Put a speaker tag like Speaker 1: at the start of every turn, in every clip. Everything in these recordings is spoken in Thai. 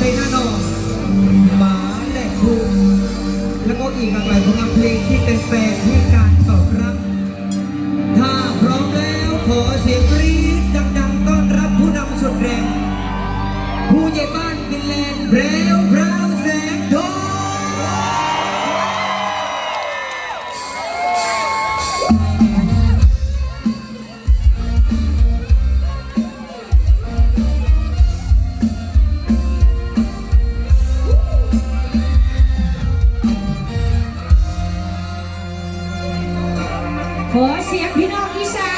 Speaker 1: ใส่หน้านองหมาและคูแล้วก็อีกหลากหลายผลงานเพลงที่เป็นแฟนที่การตอบรับ ถ้าพร้อมแล้วขอเสียงกรี๊ดดังๆต้อนรับผู้นำสุดแรง ผู้ใหญ่บ้านบินแลนด์แล้วพรา
Speaker 2: ขอเสียงพี่น้องอีสาน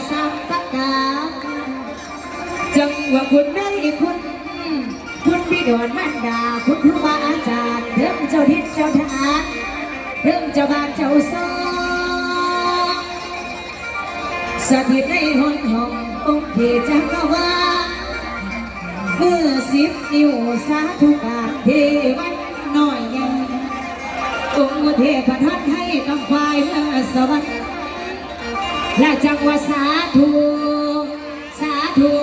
Speaker 2: นเกี่ยวสัมปตาจังว่าคุณได้คุณ คุณพี่ดอนมันดา คุณครูบาอาจารย์เริ่มเจ้าทิศเจ้าทานเริ่มเจ้าบ้านเจ้าซองสถิตในห้องห้ององค์เทจักรวาลเมื่อสิบนิ้วสาธุการเทวันน้อยใหญ่องค์เทพทันให้กำฝ่ายเมื่อสวรรค์ และจังว่าสาธุ สาธุ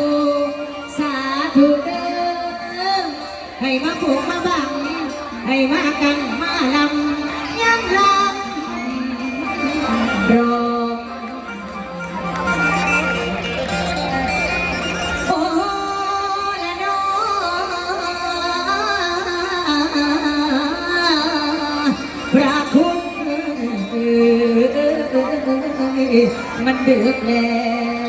Speaker 2: สาธุเด้อให้มาผูกมาบังให้มากังมาลำยำลำรอ มันดึกแล้ว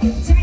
Speaker 2: Take